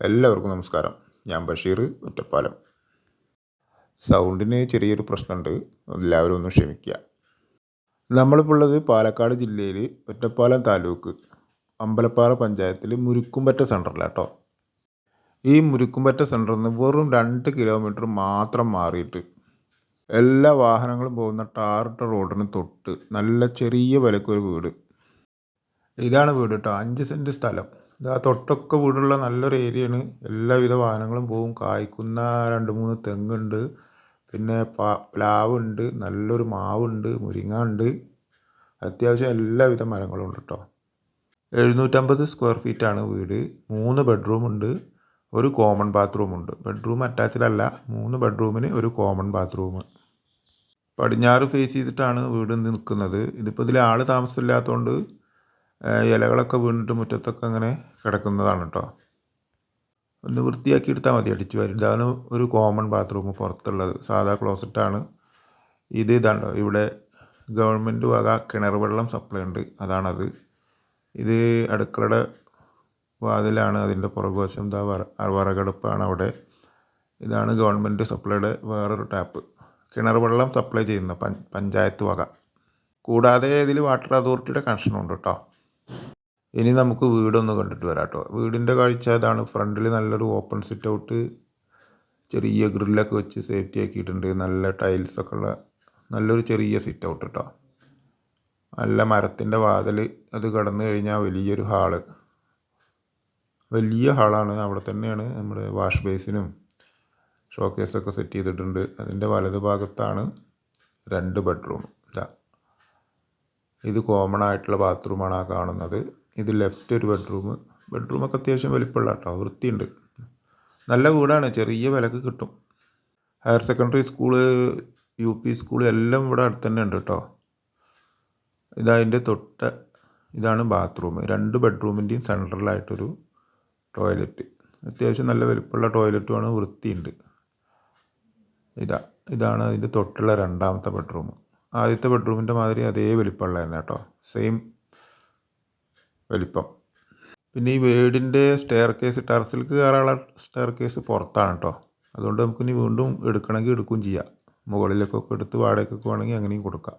എല്ലാവർക്കും നമസ്കാരം. ഞാൻ ബഷീർ ഒറ്റപ്പാലം. സൗണ്ടിന് ചെറിയൊരു പ്രശ്നമുണ്ട്. എല്ലാവരും ഒന്ന് ക്ഷമിക്കുക. നമ്മളിപ്പോൾ ഉള്ളത് പാലക്കാട് ജില്ലയിൽ ഒറ്റപ്പാലം താലൂക്ക് അമ്പലപ്പാറ പഞ്ചായത്തിൽ മുരുക്കുംപറ്റ സെന്ററിലാട്ടോ ഈ മുരുക്കുംപറ്റ സെന്ററിൽ നിന്ന് വെറും രണ്ട് കിലോമീറ്റർ മാത്രം മാറിയിട്ട് എല്ലാ വാഹനങ്ങളും പോകുന്ന ടാറിട്ട റോഡിന് തൊട്ട് നല്ല ചെറിയ വിലക്കൊരു വീട്. ഇതാണ് വീട് കേട്ടോ അഞ്ച് സെന്റ് സ്ഥലം. തൊട്ടൊക്കെ വീടുള്ള നല്ലൊരു ഏരിയയാണ്. എല്ലാവിധ വാഹനങ്ങളും പോകും കായ്ക്കുന്ന രണ്ട് മൂന്ന് തെങ്ങുണ്ട്. പിന്നെ പാ പ്ലാവുണ്ട്. നല്ലൊരു മാവുണ്ട്. മുരിങ്ങ ഉണ്ട് അത്യാവശ്യം എല്ലാവിധ മരങ്ങളും ഉണ്ട് കേട്ടോ എഴുന്നൂറ്റമ്പത് സ്ക്വയർ ഫീറ്റാണ് വീട്. മൂന്ന് ബെഡ്റൂം ഉണ്ട്. ഒരു കോമൺ ബാത്റൂം ഉണ്ട്. ബെഡ്റൂം അറ്റാച്ച്ഡ് അല്ല. മൂന്ന് ബെഡ്റൂമിന് ഒരു കോമൺ ബാത്റൂം. പടിഞ്ഞാറ് ഫേസ് ചെയ്തിട്ടാണ് വീട് നിൽക്കുന്നത്. ഇതിപ്പോൾ ഇതിൽ ആൾ താമസമില്ലാത്തതുകൊണ്ട് ഇലകളൊക്കെ വീണിട്ട് മുറ്റത്തൊക്കെ അങ്ങനെ കിടക്കുന്നതാണ് കേട്ടോ ഒന്ന് വൃത്തിയാക്കി എടുത്താൽ മതി അടിച്ചു വാരി. ഇതാണ് ഒരു കോമൺ ബാത്റൂം പുറത്തുള്ളത്. സാധാ ക്ലോസറ്റാണ് ഇത് ഇതാണ്ടോ ഇവിടെ ഗവൺമെന്റ് വക കിണർ വെള്ളം സപ്ലൈ ഉണ്ട്. അതാണത്. ഇത് അടുക്കളയുടെ വാതിലാണ് അതിന്റെ പുറകുവശം ഇതാ വറ വറകടുപ്പാണ് അവിടെ. ഇതാണ് ഗവൺമെന്റ് സപ്ലൈയുടെ വേറൊരു ടാപ്പ് കിണർ വെള്ളം സപ്ലൈ ചെയ്യുന്ന പഞ്ച പഞ്ചായത്ത് വക. കൂടാതെ ഇതിൽ വാട്ടർ അതോറിറ്റിയുടെ കണക്ഷനുണ്ട് കേട്ടോ ഇനി നമുക്ക് വീടൊന്ന് കണ്ടിട്ട് വരാം കേട്ടോ വീടിന്റെ കാഴ്ച ഇതാണ്. ഫ്രണ്ടിൽ നല്ലൊരു ഓപ്പൺ സിറ്റ് ഔട്ട് ചെറിയ ഗ്രില്ലൊക്കെ വെച്ച് സേഫ്റ്റി ആക്കിയിട്ടുണ്ട്. നല്ല ടൈൽസൊക്കെ ഉള്ള നല്ലൊരു ചെറിയ സിറ്റ് ഔട്ട് കേട്ടോ നല്ല മരത്തിന്റെ വാതിൽ അത് കടന്നു കഴിഞ്ഞാൽ വലിയൊരു ഹാൾ വലിയ ഹാളാണ് അവിടെ തന്നെയാണ് നമ്മുടെ വാഷ് ബേസിനും ഷോക്കേസൊക്കെ സെറ്റ് ചെയ്തിട്ടുണ്ട്. അതിന്റെ വലത് ഭാഗത്താണ് രണ്ട് ബെഡ്റൂം ഇതാ. ഇത് കോമൺ ആയിട്ടുള്ള ബാത്റൂമാണ് ആ കാണുന്നത്. ഇത് ലെഫ്റ്റ് ഒരു ബെഡ്റൂം ബെഡ്റൂമൊക്കെ അത്യാവശ്യം വലിപ്പമുള്ള കേട്ടോ വൃത്തിയുണ്ട്. നല്ല വീടാണ്. ചെറിയ വിലക്ക് കിട്ടും. Higher secondary school U P school എല്ലാം ഇവിടെ അടുത്ത് തന്നെ ഉണ്ട് കേട്ടോ. ഇതതിന്റെ തൊട്ട് ഇതാണ് ബാത്റൂം രണ്ട് ബെഡ്റൂമിന്റെയും സെൻട്രലായിട്ടൊരു ടോയ്ലറ്റ് അത്യാവശ്യം നല്ല വലിപ്പമുള്ള ടോയ്ലറ്റുമാണ് വൃത്തിയുണ്ട്. ഇതാ ഇതാണ് അതിന്റെ തൊട്ടുള്ള രണ്ടാമത്തെ ബെഡ്റൂം ആദ്യത്തെ ബെഡ്റൂമിന്റെ മാതിരി അതേ വലിപ്പമുള്ള തന്നെ കേട്ടോ. സെയിം വലിപ്പം. പിന്നെ ഈ വീടിന്റെ സ്റ്റെയർ കേസ് ടെറസിലേക്ക് കയറാനുള്ള സ്റ്റെയർ കേസ് പുറത്താണ് കേട്ടോ അതുകൊണ്ട് നമുക്കിനി വീണ്ടും എടുക്കണമെങ്കിൽ എടുക്കുകയും ചെയ്യാം. മുകളിലേക്കൊക്കെ എടുത്ത് വാടകയ്ക്കൊക്കെ വേണമെങ്കിൽ അങ്ങനെയും കൊടുക്കാം.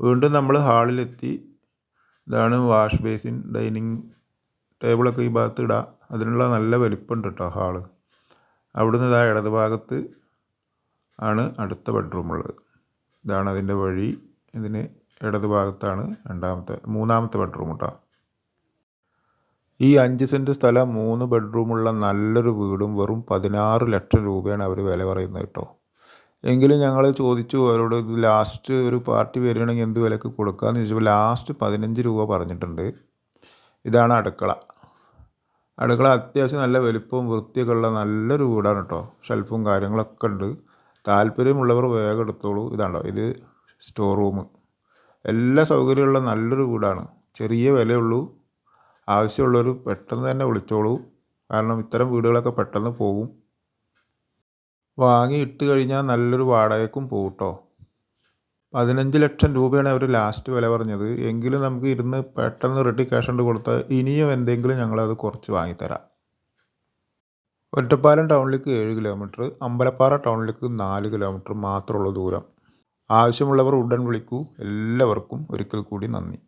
വീണ്ടും നമ്മൾ ഹാളിലെത്തി ഇതാണ് വാഷ് ബേസിൻ ഡൈനിങ് ടേബിളൊക്കെ ഈ ഭാഗത്ത് ഇടാം. അതിനുള്ള നല്ല വലിപ്പമുണ്ട് കേട്ടോ ഹാൾ അവിടുന്ന് ഇതാ ഇടത് ഭാഗത്ത് ആണ് അടുത്ത ബെഡ്റൂം ഉള്ളത്. ഇതാണ് അതിന്റെ വഴി. ഇതിന് ഇടത് ഭാഗത്താണ് രണ്ടാമത്തെ മൂന്നാമത്തെ ബെഡ്റൂം കേട്ടോ ഈ അഞ്ച് സെന്റ് സ്ഥലം മൂന്ന് ബെഡ്റൂമുള്ള നല്ലൊരു വീടും വെറും പതിനാറ് ലക്ഷം രൂപയാണ് അവർ വില പറയുന്നത് കേട്ടോ. എങ്കിലും ഞങ്ങൾ ചോദിച്ചു അവരോട് ഇത് ലാസ്റ്റ് ഒരു പാർട്ടി വരികയാണെങ്കിൽ എന്ത് വിലക്ക് കൊടുക്കാമെന്ന് ചോദിച്ചപ്പോൾ ലാസ്റ്റ് പതിനഞ്ച് രൂപ പറഞ്ഞിട്ടുണ്ട്. ഇതാണ് അടുക്കള. അടുക്കള അത്യാവശ്യം നല്ല വലിപ്പവും വൃത്തിയൊക്കെ ഉള്ള നല്ലൊരു വീടാണ് കേട്ടോ. ഷെൽഫും കാര്യങ്ങളൊക്കെ ഉണ്ട്. താല്പര്യമുള്ളവർ വേഗം എടുത്തോളൂ. ഇതാണോ? ഇത് സ്റ്റോർ റൂം എല്ലാ സൗകര്യമുള്ള നല്ലൊരു വീടാണ്. ചെറിയ വിലയുള്ളൂ. ആവശ്യമുള്ളവർ പെട്ടെന്ന് തന്നെ വിളിച്ചോളൂ. കാരണം ഇത്തരം വീടുകളൊക്കെ പെട്ടെന്ന് പോകും. വാങ്ങി ഇട്ട് കഴിഞ്ഞാൽ നല്ലൊരു വാടകയ്ക്കും പോകും കേട്ടോ പതിനഞ്ച് ലക്ഷം രൂപയാണ് അവർ ലാസ്റ്റ് വില പറഞ്ഞത്. എങ്കിലും നമുക്ക് ഇരുന്ന് പെട്ടെന്ന് റെഡി ക്യാഷ് കൊണ്ട് കൊടുത്താൽ ഇനിയും എന്തെങ്കിലും ഞങ്ങളത് കുറച്ച് വാങ്ങിത്തരാം. ഒറ്റപ്പാലം ടൗണിലേക്ക് ഏഴ് കിലോമീറ്റർ അമ്പലപ്പാറ ടൗണിലേക്ക് നാല് കിലോമീറ്റർ മാത്രമുള്ള ദൂരം. ആവശ്യമുള്ളവർ ഉടൻ വിളിക്കൂ. എല്ലാവർക്കും ഒരിക്കൽ കൂടി നന്ദി.